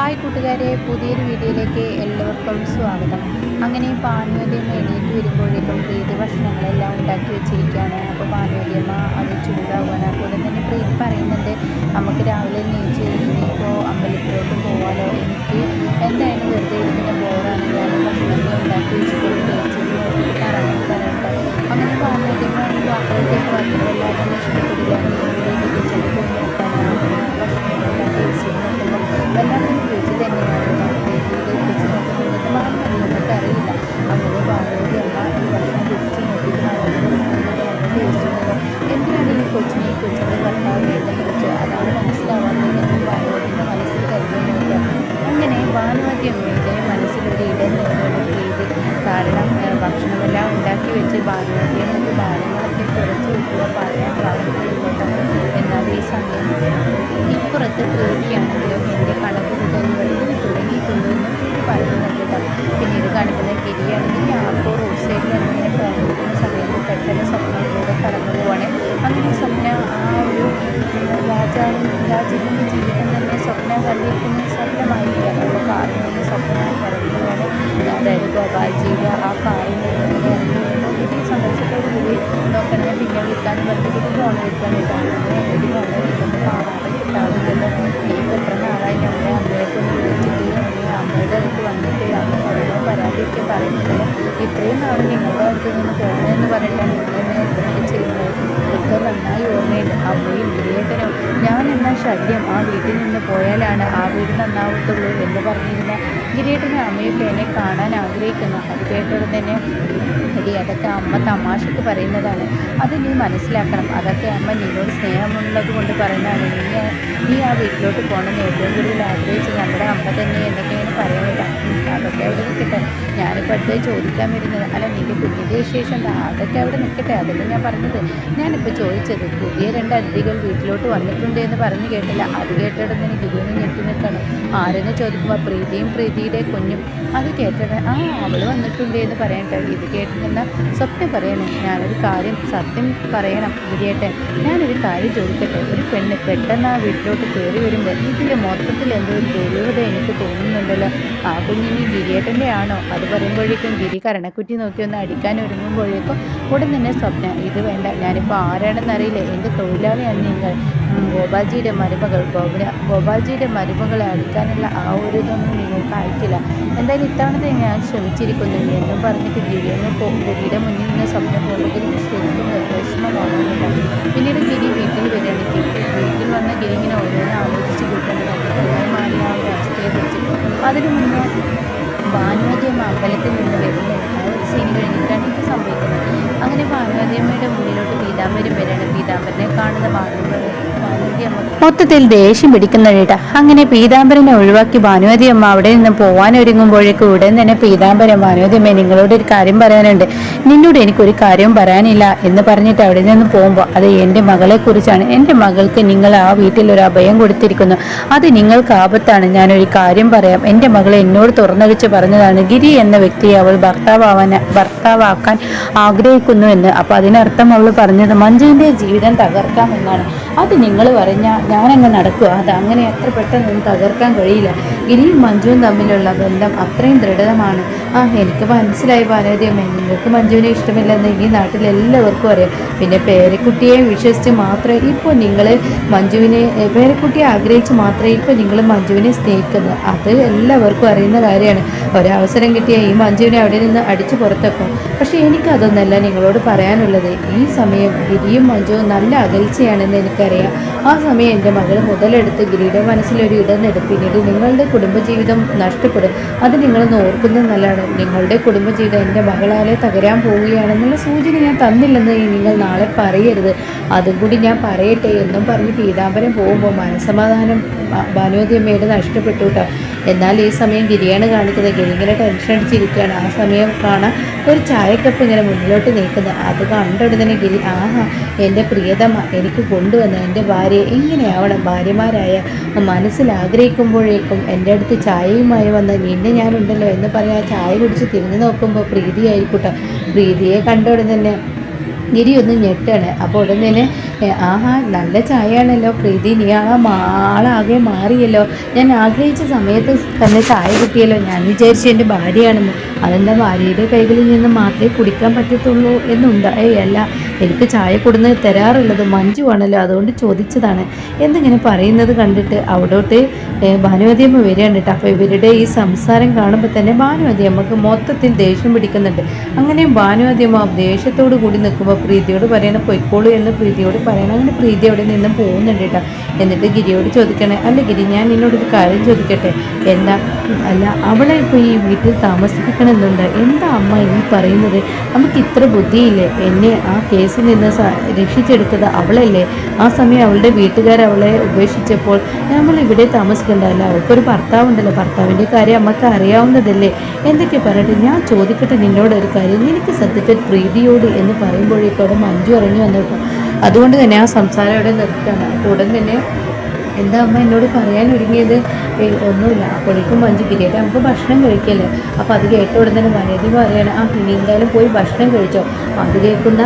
Hi കൂട്ടുകാരെ പുതിയൊരു വീഡിയോയിലേക്ക് എല്ലാവർക്കും സ്വാഗതം. അങ്ങനെ പാനുവല്യമ്മ എണീറ്റ് വരുമ്പോഴേക്കും പ്രീതി ഭക്ഷണങ്ങളെല്ലാം ഉണ്ടാക്കി വെച്ചിരിക്കുകയാണ്. അപ്പോൾ പാനുവല്യമ്മ അത് ചൂടാവുകയാണ്. അതുപോലെ തന്നെ പ്രീതി പറയുന്നുണ്ട് നമുക്ക് രാവിലെ എണീച്ച് ഇനിയിപ്പോൾ അമ്പലത്തിലോട്ട് പോകാമല്ലോ എനിക്ക് എന്തായാലും വെറുതെ ഇരിക്കുന്ന രാജാവ് രാജീവിന്റെ ജീവിതം തന്നെ സ്വപ്നം കണ്ടിരിക്കുന്ന സ്വപ്നമായിരിക്കാം അപ്പോൾ കാറിനോട് സ്വപ്നമായി സ്വപ്ന ഇറങ്ങുകയാണ് അതായത് ഗോപാൽജിയുടെ ആ വരുമ്പോൾ വലിയ സന്തോഷത്തോടു കൂടി നോക്കണേ പിന്നെ വിൽക്കാനും വിൽക്കാൻ അങ്ങനെ ഒരു ഫോൺ കിട്ടാറില്ലല്ലോ ഇനിയിപ്പോൾ എത്ര നാളായി നമ്മുടെ നമ്മുടെ അമ്മയുടെ അടുത്ത് വന്നിട്ട് അമ്മ ഓരോ പരാതിയൊക്കെ പറയുന്നുണ്ടല്ലോ ഇത്രയും നാൾ നിങ്ങളുടെ അടുത്ത് നിന്ന് പോകണമെന്ന് പറഞ്ഞിട്ടാണ് ഇങ്ങനെ വിളിച്ചിരുന്നത് ഒക്കെ നന്നായി ഓർമ്മയുണ്ട് അമ്മയും ഞാൻ എന്ന ശല്യം ആ വീട്ടിൽ നിന്ന് പോയാലാണ് ആ വീട് നന്നാവത്തുള്ളൂ എന്ന് പറഞ്ഞിരുന്ന ഗിരിയേട്ടനും അമ്മയൊക്കെ എന്നെ കാണാൻ ആഗ്രഹിക്കുന്നു. അത് കേട്ടത് തന്നെ എടി അതൊക്കെ അമ്മ തമാശക്ക് പറയുന്നതാണ്. അത് നീ മനസ്സിലാക്കണം. അതൊക്കെ അമ്മ നിന്നോട് സ്നേഹമുള്ളത് കൊണ്ട് പറയുന്നതാണ്. നീ നീ ആ വീട്ടിലോട്ട് പോകണമെന്ന് ഏറ്റവും കൂടുതൽ ആഗ്രഹിച്ച് നമ്മുടെ അമ്മ തന്നെ എന്തൊക്കെയാണ് പറയുന്നത്. അതൊക്കെ അവിടെ നിൽക്കട്ടെ ഞാനിപ്പോൾ അടുത്ത് ചോദിക്കാൻ വരുന്നത്. അല്ല നിന്റെ കുഞ്ഞിന്റെ വിശേഷം എന്താ? അതൊക്കെ അവിടെ നിൽക്കട്ടെ അതല്ലേ ഞാൻ പറഞ്ഞത്. ഞാനിപ്പോൾ ചോദിച്ചത് പുതിയ രണ്ട് അതിഥികൾ വീട്ടിലോട്ട് വന്നിട്ടുണ്ട് എന്ന് പറഞ്ഞു കേട്ടില്ല. അത് കേട്ടിടുന്ന എനിക്ക് ഗുരുവിനെ ഞെട്ടി നിൽക്കണം. ആരെന്ന് ചോദിക്കുമ്പോൾ പ്രീതിയും പ്രീതിയുടെ കുഞ്ഞും. അത് കേട്ടിട്ട് ആ അവൾ വന്നിട്ടുണ്ട് എന്ന് പറയട്ടെ. ഇത് കേട്ടിരുന്ന സ്വപ്നം പറയണേ. ഞാനൊരു കാര്യം സത്യം പറയണം. ഗിരിയേട്ടൻ ഞാനൊരു കാര്യം ചോദിക്കട്ടെ? ഒരു പെണ്ണ് പെട്ടെന്ന് ആ വീട്ടിലോട്ട് കയറി വരുമ്പോൾ ഇതിന്റെ മൊത്തത്തിൽ എന്തോ ഒരു ദുരൂഹത എനിക്ക് തോന്നുന്നുണ്ടല്ലോ. ആ കുഞ്ഞിനി ഗിരിയേട്ടന്റെ ആണോ? അത് പറയുമ്പോഴേക്കും ഗിരി കരണക്കുറ്റി നോക്കി ഒന്ന് അടിക്കാൻ ഒരുങ്ങുമ്പോഴേക്കും ഉടൻ തന്നെ സ്വപ്നം ഇത് വേണ്ട. ഞാനിപ്പോൾ ആരാണെന്നറിയില്ല. എന്റെ തൊഴിലാളിയാണ് നിങ്ങൾ? ഗോപാൽജിയുടെ മരുമകൾ ഗോപുര ഗോപാൽജിയുടെ മരുമകളെ അടിക്കാനുള്ള ആ ഒരു ഇതൊന്നും നിങ്ങൾക്ക് ആയിട്ടില്ല. എന്തായാലും ഇത്തവണത്തെ ഞാൻ ശ്രമിച്ചിരിക്കുന്നു എന്നും പറഞ്ഞിട്ട് ഗിരിയെന്ന് ഗിരിയുടെ മുന്നിൽ നിന്ന് സ്വപ്നം പോകുന്നതിൽ ശരിക്കും വിഷമമാകുന്നില്ല പിന്നീട് ഗിരി വീട്ടിൽ വരികയാണ്. വീട്ടിൽ വന്ന ഗിരി ഇങ്ങനെ ഓരോന്ന് ആലോചിച്ച് കൂട്ടുന്നത് ആ ഒരു അവസ്ഥയെക്കുറിച്ച് അതിനു മുന്നേ ഭാനുവതിയമ്മ അമ്പലത്തിൽ നിന്ന് വരുന്ന. ആ ഒരു സീൻ കഴിഞ്ഞിട്ടാണ് ഇത് സംഭവിക്കുന്നത്. അങ്ങനെ ഭാനുവതിയമ്മയുടെ മുന്നിലോട്ട് പീതാംബരം വരികയാണ്. പീതാംബരനെ കാണുന്ന ഭാനുവതിയമ്മ മൊത്തത്തിൽ ദേഷ്യം പിടിക്കുന്നുണ്ട് അങ്ങനെ പീതാംബരനെ ഒഴിവാക്കി ഭാനുവതി അമ്മ അവിടെ നിന്ന് പോകാൻ ഒരുങ്ങുമ്പോഴേക്കും ഉടൻ തന്നെ പീതാംബരൻ ഭാനുവതി അമ്മ നിങ്ങളോട് ഒരു കാര്യം പറയാനുണ്ട്. നിന്നോട് എനിക്കൊരു കാര്യവും പറയാനില്ല എന്ന് പറഞ്ഞിട്ട് അവിടെ നിന്ന് പോകുമ്പോൾ അത് എന്റെ മകളെ കുറിച്ചാണ് എന്റെ മകൾക്ക് നിങ്ങൾ ആ വീട്ടിൽ ഒരു അഭയം കൊടുത്തിരിക്കുന്നു. അത് നിങ്ങൾക്ക് ആപത്താണ്. ഞാനൊരു കാര്യം പറയാം. എന്റെ മകൾ എന്നോട് തുറന്നടിച്ച് പറഞ്ഞതാണ്. ഗിരി എന്ന വ്യക്തിയെ അവൾ ഭർത്താവാൻ ഭർത്താവാക്കാൻ ആഗ്രഹിക്കുന്നു എന്ന്. അപ്പോൾ അതിനർത്ഥം അവൾ പറഞ്ഞത് മഞ്ജുവിന്റെ ജീവിതം തകർക്കാം എന്നാണ്. അത് നിങ്ങൾ പറഞ്ഞാൽ ഞാനങ്ങ് നടക്കുക അത് അങ്ങനെ അത്ര പെട്ടെന്നൊന്നും തകർക്കാൻ കഴിയില്ല. ഇനിയും മഞ്ജുവും തമ്മിലുള്ള ബന്ധം അത്രയും ദൃഢമാണ്. ആ എനിക്ക് മനസ്സിലായി പാലാദ്യം നിങ്ങൾക്ക് മഞ്ജുവിനെ ഇഷ്ടമില്ലെന്ന് ഈ നാട്ടിൽ എല്ലാവർക്കും അറിയാം. പിന്നെ പേരക്കുട്ടിയെ വിശ്വസിച്ച് മാത്രമേ ഇപ്പോൾ നിങ്ങൾ മഞ്ജുവിനെ പേരക്കുട്ടിയെ ആഗ്രഹിച്ച് മാത്രമേ ഇപ്പോൾ നിങ്ങൾ മഞ്ജുവിനെ സ്നേഹിക്കുന്നത്. അത് എല്ലാവർക്കും അറിയുന്ന കാര്യമാണ്. ഒരവസരം കിട്ടിയ ഈ മഞ്ജുവിനെ അവിടെ നിന്ന് അടിച്ചു പുറത്തേക്കും. പക്ഷേ എനിക്കതൊന്നല്ല നിങ്ങളോട് പറയാനുള്ളത്. ഈ സമയം ഗിരിയും മഞ്ജുവും നല്ല അകൽച്ചയാണെന്ന് എനിക്കറിയാം. ആ സമയം എന്റെ മകൾ മുതലെടുത്ത് ഗിരിയുടെ മനസ്സിലൊരു ഇടം നേടും. പിന്നീട് നിങ്ങളുടെ കുടുംബജീവിതം നഷ്ടപ്പെടും. അത് നിങ്ങളൊന്ന് ഓർക്കുന്നത് നല്ലതാണ്. നിങ്ങളുടെ കുടുംബജീവിതം എന്റെ മകളാലെ തകരാൻ പോവുകയാണെന്നുള്ള സൂചന ഞാൻ തന്നില്ലെന്ന് നിങ്ങൾ നാളെ പറയരുത്. അതും കൂടി ഞാൻ പറയട്ടെ എന്നും പറഞ്ഞ് പീതാംബരം പോകുമ്പോൾ മനസമാധാനം ഭ- ഭാനുവതി നഷ്ടപ്പെട്ടു കേട്ടോ. എന്നാൽ ഈ സമയം ഗിരിയാണ് കാണിക്കുന്നത്. ഗിരി ഇങ്ങനെ ടെൻഷൻ അടിച്ചിരിക്കുകയാണ്. ആ സമയം കാണാൻ ഒരു ചായക്കപ്പ് ഇങ്ങനെ മുന്നിലോട്ട് നീക്കുന്നത് അത് കണ്ടുടനെ ഗിരി ആഹാ എന്റെ പ്രിയതമ എനിക്ക് കൊണ്ടുവന്ന എന്റെ ഭാര്യയെ ഇങ്ങനെയാവണം ഭാര്യമാരായ മനസ്സിൽ ആഗ്രഹിക്കുമ്പോഴേക്കും എന്റെ അടുത്ത് ചായയുമായി വന്ന നിന്നെ ഞാനുണ്ടല്ലോ എന്ന് പറയാൻ ചായ കുടിച്ച് തിരിഞ്ഞു നോക്കുമ്പോൾ പ്രീതിയായിരിക്കട്ടോ പ്രീതിയെ കണ്ടോടെ തന്നെ ഗിരി ഒന്ന് ഞെട്ടാണ്. അപ്പോൾ ഉടൻ തന്നെ ആഹാ നല്ല ചായയാണല്ലോ പ്രീതി. നീ ആ ആളാകെ മാറിയല്ലോ. ഞാൻ ആഗ്രഹിച്ച സമയത്ത് തന്നെ ചായ കിട്ടിയല്ലോ. ഞാൻ വിചാരിച്ചു എന്റെ ഭാര്യയാണെന്ന് അതെന്റെ ഭാര്യയുടെ കൈകളിൽ നിന്ന് മാത്രമേ കുടിക്കാൻ പറ്റത്തുള്ളൂ എന്നുണ്ട്. അല്ല എനിക്ക് ചായ കൊടുന്ന് തരാറുള്ളത് മഞ്ജു ആണല്ലോ. അതുകൊണ്ട് ചോദിച്ചതാണ്. എന്നിങ്ങനെ പറയുന്നത് കണ്ടിട്ട് അവിടോട്ട് ഏ, ഭാനുമതിയമ്മ വരികയാണ് കേട്ടോ അപ്പോൾ ഇവരുടെ ഈ സംസാരം കാണുമ്പോൾ തന്നെ ഭാനുമതിയമ്മക്ക് മൊത്തത്തിൽ ദേഷ്യം പിടിക്കുന്നുണ്ട്. അങ്ങനെ ഭാനുമതിയമ്മ ദേഷ്യത്തോടു കൂടി നിൽക്കുമ്പോൾ പ്രീതിയോട് പറയണം പൊയ്ക്കോളൂ എന്ന് പ്രീതിയോട് പറയണം. അങ്ങനെ പ്രീതി അവിടെ നിന്നും പോകുന്നുണ്ട് കേട്ടോ. എന്നിട്ട് ഗിരിയോട് ചോദിക്കണേ അല്ല ഗിരി ഞാൻ നിന്നോട് ഒരു കാര്യം ചോദിക്കട്ടെ? എന്താ? അല്ല അവളെ ഇപ്പോൾ ഈ വീട്ടിൽ താമസിപ്പിക്കണമെന്നുണ്ട്. എന്താ അമ്മ ഈ പറയുന്നത്? നമുക്ക് ഇത്ര ബുദ്ധിയില്ലേ? എന്നെ ആ കേസിൽ നിന്ന് രക്ഷിച്ചെടുത്തത് അവളല്ലേ? ആ സമയം അവളുടെ വീട്ടുകാർ അവളെ ഉപേക്ഷിച്ചപ്പോൾ നമ്മൾ ഇവിടെ താമസിക്കണ്ടല്ല അവൾക്കൊരു ഭർത്താവുണ്ടല്ലോ. ഭർത്താവിന്റെ കാര്യം അമ്മയ്ക്ക് അറിയാവുന്നതല്ലേ. എന്തൊക്കെ പറയട്ടെ? ഞാൻ ചോദിക്കട്ടെ നിന്നോട് ഒരു കാര്യം. എനിക്ക് സത്യത്തിൽ പ്രീതിയോട് എന്ന് പറയുമ്പോഴേക്കും അവിടെ മഞ്ജു ഇറങ്ങി വന്നപ്പോൾ അതുകൊണ്ട് തന്നെ ആ സംസാരം അവിടെ നിർത്തണം. ഉടൻ തന്നെ എന്താ അമ്മ എന്നോട് പറയാൻ ഒരുങ്ങിയത്? ഒന്നുമില്ല. അപ്പോഴേക്കും മഞ്ജു പിരിയട്ടെ നമുക്ക് ഭക്ഷണം കഴിക്കല്ലേ? അപ്പോൾ അത് കേട്ട ഉടൻ തന്നെ മര്യാദ പറയണം ആ ഇനി എന്തായാലും പോയി ഭക്ഷണം കഴിച്ചോ? അത് കേൾക്കുന്ന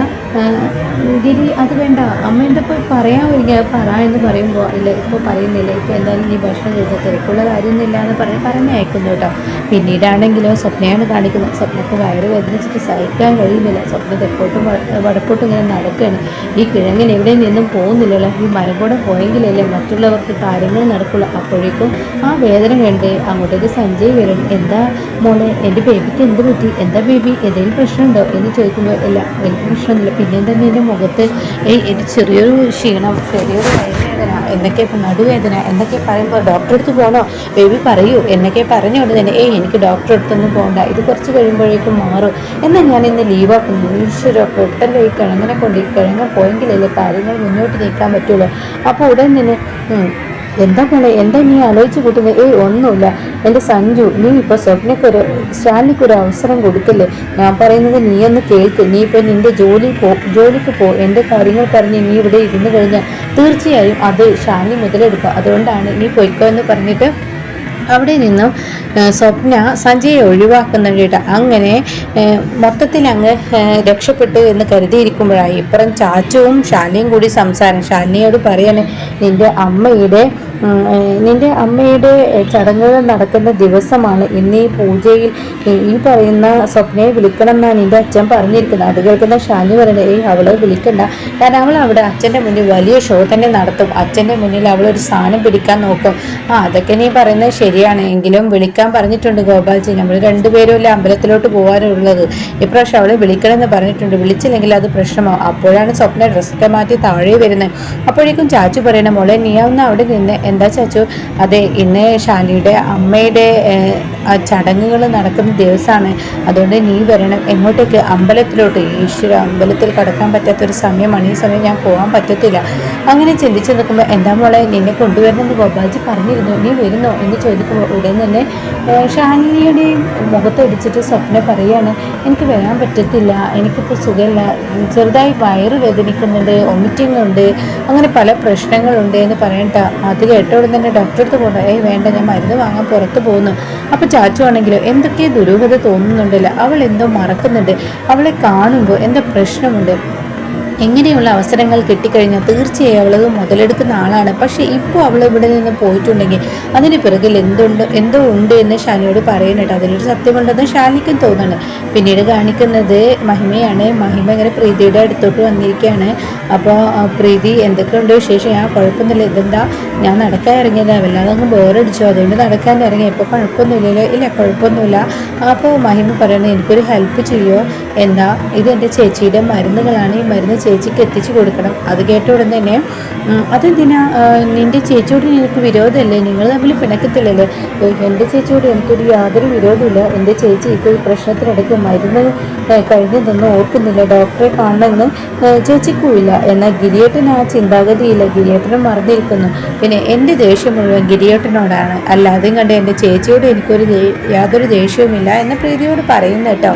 ഗിരി അത് വേണ്ട. അമ്മ എന്താ പോയി പറയാൻ ഒരുങ്ങിയ പറ എന്ന് പറയുമ്പോൾ ഇല്ല ഇപ്പോൾ പറയുന്നില്ല. ഇപ്പോൾ എന്തായാലും നീ ഭക്ഷണം കഴിച്ചോ തിരക്കുള്ള കാര്യമൊന്നുമില്ല എന്ന് പറഞ്ഞ് പറഞ്ഞയക്കുന്നു കേട്ടോ. പിന്നീടാണെങ്കിലോ സ്വപ്നയാണ് കാണിക്കുന്നത്. സ്വപ്നക്ക് വയറ് വേദനിച്ചിട്ട് സഹിക്കാൻ കഴിയുന്നില്ല. സ്വപ്ന തെക്കോട്ടും വടക്കോട്ടും ഇങ്ങനെ നടക്കുകയാണ് ഈ കിഴങ്ങിന് എവിടെ നിന്നും പോകുന്നില്ലല്ലോ. ഈ മരം കൂടെ പോയെങ്കിലല്ലേ മറ്റുള്ളവർക്ക് കാര്യങ്ങൾ നടക്കുള്ളൂ. അപ്പോഴേക്കും ആ വേദന കണ്ട് അങ്ങോട്ടേക്ക് സഞ്ജയ് വരും. എന്താ മോളെ എന്റെ ബേബിക്ക് എന്ത് പറ്റി? എന്താ ബേബി എന്തെങ്കിലും പ്രശ്നമുണ്ടോ? എന്ന് ചോദിക്കുമ്പോൾ ഇല്ല എനിക്ക് പ്രശ്നമൊന്നുമില്ല. പിന്നെ തന്നെ എന്റെ മുഖത്ത് എനിക്ക് ചെറിയൊരു ക്ഷീണം ചെറിയൊരു വയറുവേദന എന്നൊക്കെ നടുവേദന എന്നൊക്കെ പറയുമ്പോൾ ഡോക്ടറെ അടുത്ത് പോകണോ ബേബി പറയൂ എന്നൊക്കെ പറഞ്ഞുകൊണ്ട് തന്നെ ഏയ് എനിക്ക് ഡോക്ടറെ അടുത്തൊന്നും പോകണ്ട ഇത് കുറച്ച് കഴിയുമ്പോഴേക്കും മാറും. എന്നാൽ ഞാൻ ഇന്ന് ലീവാക്കുന്നു ഈശ്വരോ പെട്ടെന്ന് ഈ കിഴങ്ങനെ കൊണ്ട് ഈ കിഴങ്ങ പോയെങ്കിലല്ലേ കാര്യങ്ങൾ മുന്നോട്ട് നീക്കാൻ പറ്റുള്ളൂ. അപ്പോൾ ഉടൻ തന്നെ എന്താ പോലെ എന്താ നീ ആലോചിച്ച് കൂട്ടുന്നത് ഏയ് ഒന്നുമില്ല. എന്റെ സഞ്ജു നീ ഇപ്പോൾ സ്വപ്നക്കൊരു സ്റ്റാലിനൊരു അവസരം കൊടുക്കല്ലേ ഞാൻ പറയുന്നത് നീ ഒന്ന് കേൾക്ക്. നീ ഇപ്പോൾ നിന്റെ ജോലി പോ ജോലിക്ക് പോ. എന്റെ കാര്യങ്ങൾ പറഞ്ഞ് നീ ഇവിടെ ഇരുന്ന് കഴിഞ്ഞാൽ തീർച്ചയായും അത് ഷാലി മുതലെടുക്കുക. അതുകൊണ്ടാണ് നീ പൊയ്ക്കോ എന്ന് പറഞ്ഞിട്ട് അവിടെ നിന്നും സ്വപ്ന സഞ്ജയെ ഒഴിവാക്കുന്നുണ്ട് അങ്ങനെ മൊത്തത്തിൽ അങ്ങ് രക്ഷപ്പെട്ടു എന്ന് കരുതിയിരിക്കുമ്പോഴായി. ഇപ്പുറം ചാച്ചുവും ശാലിയും കൂടി സംസാരം. ശാലിനിയോട് പറയാണ് നിന്റെ അമ്മയുടെ നിന്റെ അമ്മയുടെ ചടങ്ങുകൾ നടക്കുന്ന ദിവസമാണ്. ഇന്ന് ഈ പൂജയിൽ ഈ- പറയുന്ന സ്വപ്നയെ വിളിക്കണം എന്നാണ് നിന്റെ അച്ഛൻ പറഞ്ഞിരിക്കുന്നത്. അത് കേൾക്കുന്ന ഷാനി പറയുന്നത് ഏയ് അവളെ വിളിക്കണ്ട. കാരണം അവൾ അവിടെ അച്ഛന്റെ മുന്നിൽ വലിയ ഷോ തന്നെ നടത്തും. അച്ഛന്റെ മുന്നിൽ അവൾ ഒരു സ്ഥാനം പിടിക്കാൻ നോക്കും. ആ അതൊക്കെ നീ പറയുന്നത് ശരിയാണ്. എങ്കിലും വിളിക്കാൻ പറഞ്ഞിട്ടുണ്ട് ഗോപാൽജി. നമ്മൾ രണ്ടുപേരും അല്ലേ അമ്പലത്തിലോട്ട് പോകാനുള്ളത് ഇപ്രാവശ്യം അവളെ വിളിക്കണമെന്ന് പറഞ്ഞിട്ടുണ്ട്. വിളിച്ചില്ലെങ്കിൽ അത് പ്രശ്നമാവും അപ്പോഴാണ് സ്വപ്ന ഡ്രസ്സൊക്കെ മാറ്റി താഴെ വരുന്നത്. അപ്പോഴേക്കും ചാച്ചു പറയണ മോളെ നീ ഒന്ന് അവിടെ നിന്ന് എന്താ ചാച്ചു അതെ ഇന്ന് ഷാലിയുടെ അമ്മയുടെ ചടങ്ങുകൾ നടക്കുന്ന ദിവസമാണ്. അതുകൊണ്ട് നീ വരണം. എങ്ങോട്ടേക്ക്? അമ്പലത്തിലോട്ട്. ഈശ്വര അമ്പലത്തിൽ കടക്കാൻ പറ്റാത്തൊരു സമയമാണ്. ഈ സമയം ഞാൻ പോകാൻ പറ്റത്തില്ല. അങ്ങനെ ചിന്തിച്ച് നിൽക്കുമ്പോൾ എന്താ മോളെ നിന്നെ കൊണ്ടുവരണമെന്ന് ഗോപാൽജി പറഞ്ഞിരുന്നു. നീ വരുന്നോ? എന്ന് ചോദിക്കുമ്പോൾ ഉടൻ തന്നെ ഷാലിയുടെ മുഖത്തടിച്ചിട്ട് സ്വപ്ന പറയാണ് എനിക്ക് വരാൻ പറ്റത്തില്ല. എനിക്കിപ്പോൾ സുഖമില്ല. ചെറുതായി വയറ് വേദനിക്കുന്നുണ്ട് ഒമിറ്റിംഗ് ഉണ്ട് അങ്ങനെ പല പ്രശ്നങ്ങളുണ്ട് എന്ന് പറയണ്ട. അത് കേട്ടോടെ തന്നെ ഡോക്ടറെ അടുത്ത് പോകണം ഏയ് വേണ്ട ഞാൻ മരുന്ന് വാങ്ങാൻ പുറത്ത് പോകുന്നു അപ്പോൾ ചാച്ചു ആണെങ്കിലും എന്തൊക്കെ ദുരൂഹത തോന്നുന്നുണ്ടല്ലോ. അവൾ എന്തോ മറക്കുന്നുണ്ട്. അവളെ കാണുമ്പോൾ എന്തോ പ്രശ്നമുണ്ട്. എങ്ങനെയുള്ള അവസരങ്ങൾ കിട്ടിക്കഴിഞ്ഞാൽ തീർച്ചയായും അവളത് മുതലെടുക്കുന്ന ആളാണ്. പക്ഷേ ഇപ്പോൾ അവൾ ഇവിടെ നിന്ന് പോയിട്ടുണ്ടെങ്കിൽ അതിന് പിറകിൽ എന്തുണ്ട് എന്തോ ഉണ്ട് എന്ന് ഷാനിയോട് പറയുന്നുണ്ട് അതിലൊരു സത്യമുണ്ടെന്ന് ഷാനിക്കും തോന്നുന്നു പിന്നീട് കാണിക്കുന്നത് മഹിമയാണ്. മഹിമ ഇങ്ങനെ പ്രീതിയുടെ അടുത്തോട്ട് വന്നിരിക്കുകയാണ്. അപ്പോൾ പ്രീതി എന്തൊക്കെയുണ്ട് വിശേഷം? ഞാൻ കുഴപ്പമൊന്നുമില്ല. ഇതെന്താ? ഞാൻ നടക്കാൻ ഇറങ്ങിയതാ. വല്ലാതെ അങ്ങ് ബോറടിച്ചു. അതുകൊണ്ട് നടക്കാൻ ഇറങ്ങി. ഇപ്പോൾ കുഴപ്പമൊന്നുമില്ലല്ലോ. ഇല്ല കുഴപ്പമൊന്നുമില്ല. അപ്പോൾ മഹിമ പറയണേ എനിക്കൊരു ഹെൽപ്പ് ചെയ്യുമോ എന്താ? ഇത് എന്റെ ചേച്ചിയുടെ മരുന്നുകളാണ്. ഈ മരുന്ന് ചേച്ചിക്ക് എത്തിച്ചു കൊടുക്കണം. അത് കേട്ട ഉടൻ തന്നെ അതെന്തിനാ? നിന്റെ ചേച്ചിയോട് നിനക്ക് വിരോധമല്ലേ? നിങ്ങൾ തമ്മിൽ പിണക്കത്തില്ലല്ലേ? എന്റെ ചേച്ചിയോട് എനിക്കൊരു യാതൊരു വിരോധമില്ല എന്റെ ചേച്ചി ഇപ്പോൾ ഈ പ്രശ്നത്തിനിടയ്ക്ക് മരുന്ന് കഴിഞ്ഞതൊന്നും ഓർക്കുന്നില്ല. ഡോക്ടറെ കാണണമെന്ന് ചേച്ചിക്കുമില്ല. എന്നാൽ ഗിരിയേട്ടൻ ആ ചിന്താഗതിയില്ല. ഗിരിയേട്ടനും മറന്നിരിക്കുന്നു. പിന്നെ എന്റെ ദേഷ്യം മുഴുവൻ ഗിരിയേട്ടനോടാണ്. അല്ലാതെയും കണ്ട് എന്റെ ചേച്ചിയോട് എനിക്കൊരു യാതൊരു ദേഷ്യവുമില്ല എന്ന പ്രീതിയോട് പറയുന്നു കേട്ടോ.